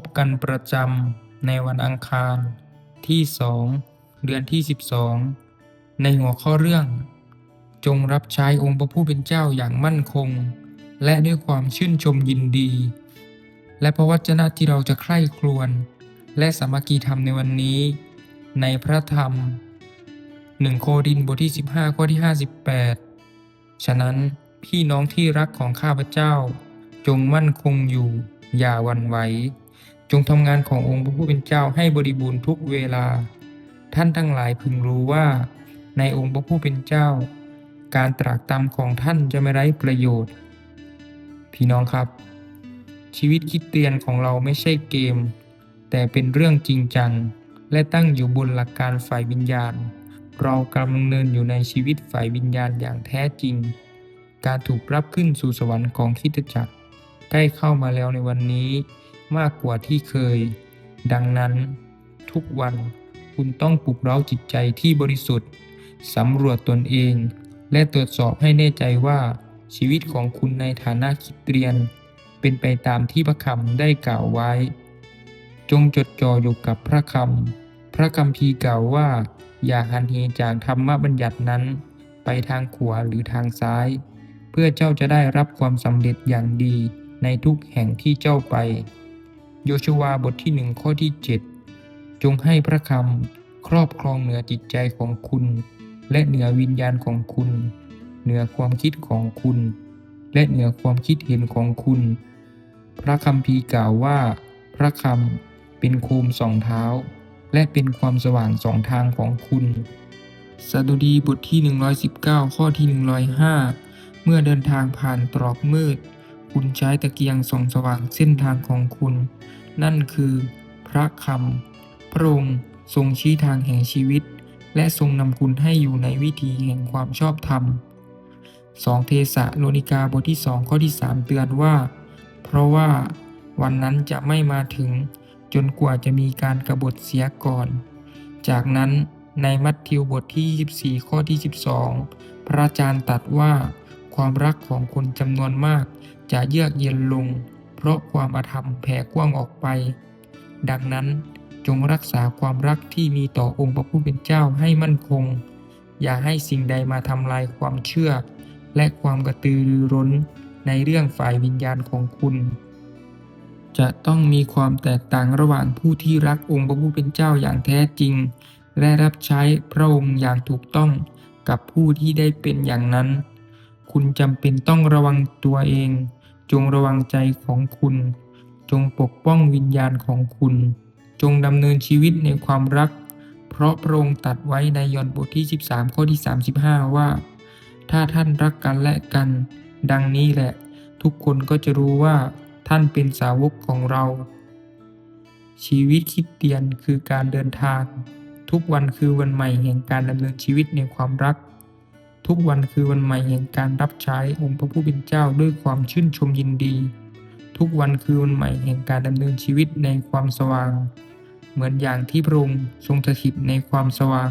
บกันประจำในวันอังคาร ที่สองเดือนที่ 12 ในหัวข้อเรื่อง จงรับใช้องค์พระผู้เป็นเจ้าอย่างมั่นคง และด้วยความชื่นชมยินดี และพระวจนะที่เราจะใคร่ครวญและสามัคคีธรรมในวันนี้ ในพระธรรม 1 โครินบทที่ 15 ข้อที่ 58 ฉะนั้นพี่น้องที่รักของข้าพเจ้า จงมั่นคงอยู่อย่าวันไหว จงทำงานขององค์พระผู้เป็นเจ้าให้บริบูรณ์ทุกเวลา ท่านทั้งหลายพึงรู้ว่า ในองค์พระผู้เป็นเจ้า การตรากตรำของท่านจะไม่ไร้ประโยชน์ พี่น้องครับ ชีวิตคิดเตียนของเราไม่ใช่เกม แต่เป็นเรื่องจริงจัง และตั้งอยู่บนหลักการฝ่ายวิญญาณ เรากำลังเนินอยู่ในชีวิตฝ่ายวิญญาณอย่างแท้จริง การถูกรับขึ้นสู่สวรรค์ของคริสตจักรใกล้เข้ามาแล้วในวันนี้ มากกว่าที่เคย ดังนั้น ทุกวันคุณต้องปลุกเร้าจิตใจที่บริสุทธิ์สำรวจตนเอง และตรวจสอบให้แน่ใจว่า ชีวิตของคุณในฐานะคิดเตียน เป็นไปตามที่พระคำได้กล่าวไว้ จงจดจ่ออยู่กับพระคำพระคำพีกล่าวว่า อย่าหันเหจากธรรมบัญญัตินั้น ไปทางขวาหรือทางซ้าย เพื่อเจ้าจะได้รับความสำเร็จอย่างดีในทุกแห่งที่เจ้าไป โยชวาบทที่หนึ่งข้อที่ 7 จงให้พระคำครอบครองเหนือจิตใจของคุณ และเหนือวิญญาณของคุณ เหนือความคิดของคุณ และเหนือความคิดเห็นของคุณ พระคำพีกล่าวว่า พระคำเป็นโคมสองเท้า และเป็นความสว่างสองทางของคุณสดุดีบทที่ 119 ข้อที่ 105 เมื่อเดินทางผ่านตรอกมืด คุณใช้ตะเกียงส่องสว่างเส้นทางของคุณ นั่นคือ พระคำพระองค์ทรงชี้ทางแห่งชีวิต และทรงนำคุณให้อยู่ในวิถีแห่งความชอบธรรม 2 เทสะโลนิกาบทที่ 2 ข้อที่ 3 เตือนว่า เพราะว่าวันนั้นจะไม่มาถึงจนกว่าจะมีการกรบฏเสียก่อน จากนั้นในมัทธิวบทที่ 24 ข้อที่ 12 พระอาจารย์ตรัสว่าความรักของคนจำนวนมาก จะเยือกเย็นลง เพราะความอาธรรมแผ่กว้างออกไป ดังนั้นจงรักษาความรักที่มีต่อองค์พระผู้เป็นเจ้าให้มั่นคง อย่าให้สิ่งใดมาทำลายความเชื่อ และความกระตือรือร้นในเรื่องฝ่ายวิญญาณของคุณ จะต้องมีความแตกต่างระหว่างผู้ที่รักองค์พระผู้เป็นเจ้าอย่างแท้จริง และรับใช้พระองค์อย่างถูกต้องกับผู้ที่ได้เป็นอย่างนั้น คุณจำเป็นต้องระวังตัวเอง จงระวังใจของคุณ จงปกป้องวิญญาณของคุณ จงดำเนินชีวิตในความรัก เพราะพระองค์ตัดไว้ในยอห์นบทที่ 13 ข้อที่ 35 ว่า ถ้าท่านรักกันและกัน ดังนี้แหละ ทุกคนก็จะรู้ว่าท่านเป็นสาวกของเรา ชีวิตคิดเตียนคือการเดินทาง ทุกวันคือวันใหม่แห่งการดำเนินชีวิตในความรัก ทุกวันคือวันใหม่แห่งการรับใช้องค์พระผู้เป็นเจ้าด้วยความชื่นชมยินดี ทุกวันคือวันใหม่แห่งการดำเนินชีวิตในความสว่าง เหมือนอย่างที่พระองค์ทรงสถิตในความสว่าง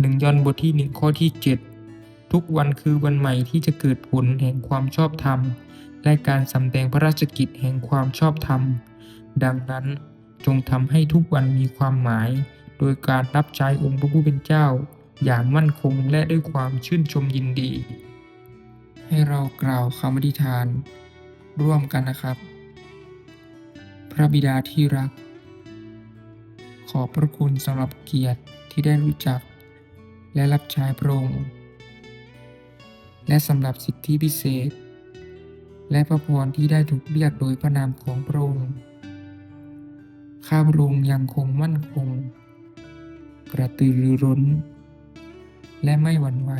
หนึ่งยอนบทที่หนึ่งข้อที่ 7 ทุกวันคือวันใหม่ที่จะเกิดผลแห่งความชอบธรรม และการสำแดงพระราชกิจแห่งความชอบธรรม ดังนั้นจงทำให้ทุกวันมีความหมาย โดยการรับใช้องค์พระผู้เป็นเจ้า อย่างมั่นคงและด้วยความชื่นชมยินดี ให้เรากล่าวคำอธิษฐาน ร่วมกันนะครับ พระบิดาที่รัก ขอบพระคุณสำหรับเกียรติที่ได้รู้จัก และรับใช้พระองค์และสำหรับสิทธิพิเศษ และพระพรที่ได้ถูกเรียกโดยพระนามของพระองค์ข้าพระองค์ยังคงมั่นคง กระตือรือร้น และไม่หวั่นไหว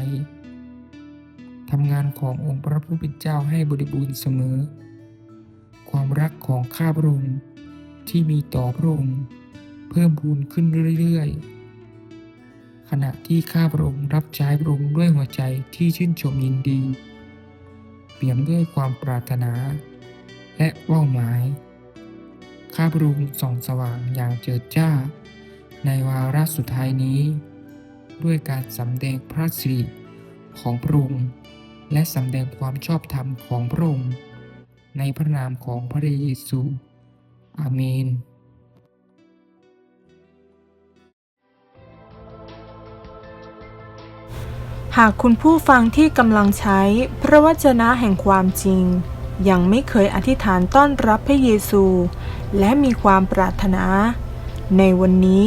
ทำงานขององค์พระผู้เป็นเจ้าให้บริบูรณ์เสมอ ความรักของข้าพระองค์ที่มีต่อพระองค์เพิ่มพูนขึ้นเรื่อยๆ ขณะที่ข้าพระองค์รับใช้พระองค์ด้วยหัวใจที่ชื่นชมยินดี เปี่ยมด้วยความปรารถนา และเป้าหมาย ข้าพระองค์ส่องสว่างอย่างเจิดจ้า ในวาระสุดท้ายนี้ ด้วยการสำแดงพระสิริของพระองค์และสำแดงความชอบธรรมของพระองค์ในพระนามของพระเยซู อาเมนหากคุณผู้ฟังที่กำลังใช้พระวจนะแห่งความจริง ยังไม่เคยอธิษฐานต้อนรับพระเยซู และมีความปรารถนา ในวันนี้